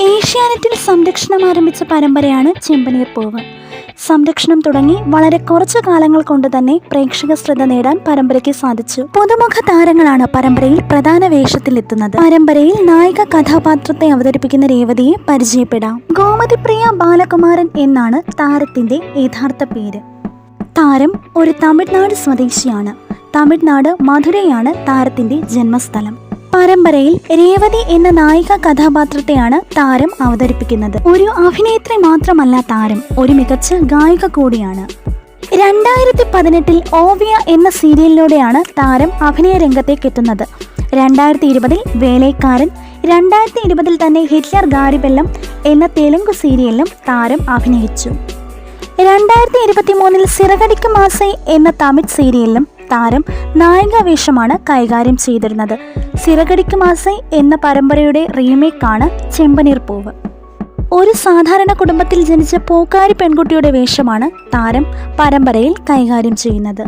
ഏഷ്യാനെറ്റിൽ സംരക്ഷണം ആരംഭിച്ച പരമ്പരയാണ് ചെമ്പനീർ പൂവ്. സംരക്ഷണം തുടങ്ങി വളരെ കുറച്ചു കാലങ്ങൾ കൊണ്ട് തന്നെ പ്രേക്ഷക ശ്രദ്ധ നേടാൻ പരമ്പരയ്ക്ക് സാധിച്ചു. പുതുമുഖ താരങ്ങളാണ് പരമ്പരയിൽ പ്രധാന വേഷത്തിലെത്തുന്നത്. പരമ്പരയിൽ നായിക കഥാപാത്രത്തെ അവതരിപ്പിക്കുന്ന രേവതിയെ പരിചയപ്പെടാം. ഗോമതിപ്രിയ ബാലകുമാരൻ എന്നാണ് താരത്തിന്റെ യഥാർത്ഥ പേര്. താരം ഒരു തമിഴ്നാട് സ്വദേശിയാണ്. തമിഴ്നാട് മധുരയാണ് താരത്തിന്റെ ജന്മസ്ഥലം. പരമ്പരയിൽ രേവതി എന്ന നായിക കഥാപാത്രത്തെയാണ് താരം അവതരിപ്പിക്കുന്നത്. ഒരു അഭിനേത്രി മാത്രമല്ല താരം ഒരു മികച്ച ഗായിക കൂടിയാണ്. രണ്ടായിരത്തി പതിനെട്ടിൽ ഓവിയ എന്ന സീരിയലിലൂടെയാണ് താരം അഭിനയ രംഗത്തേക്ക് എത്തുന്നത്. രണ്ടായിരത്തി ഇരുപതിൽ വേലൈക്കാരൻ രണ്ടായിരത്തി ഇരുപതിൽ തന്നെ ഹിറ്റ്ലർ ഗാരിബെല്ലം എന്ന തെലുങ്ക് സീരിയലിലും താരം അഭിനയിച്ചു. രണ്ടായിരത്തി ഇരുപത്തി മൂന്നിൽ സിറകടിക്ക് മാസൈ എന്ന തമിഴ് സീരിയലിലും താരം നായികാവേഷമാണ് കൈകാര്യം ചെയ്തിരുന്നത്. സിറകടിക്ക് മാസൈ എന്ന പരമ്പരയുടെ റീമേക്കാണ് ചെമ്പനീർ പൂവ്. ഒരു സാധാരണ കുടുംബത്തിൽ ജനിച്ച പൂക്കാരി പെൺകുട്ടിയുടെ വേഷമാണ് താരം പരമ്പരയിൽ കൈകാര്യം ചെയ്യുന്നത്.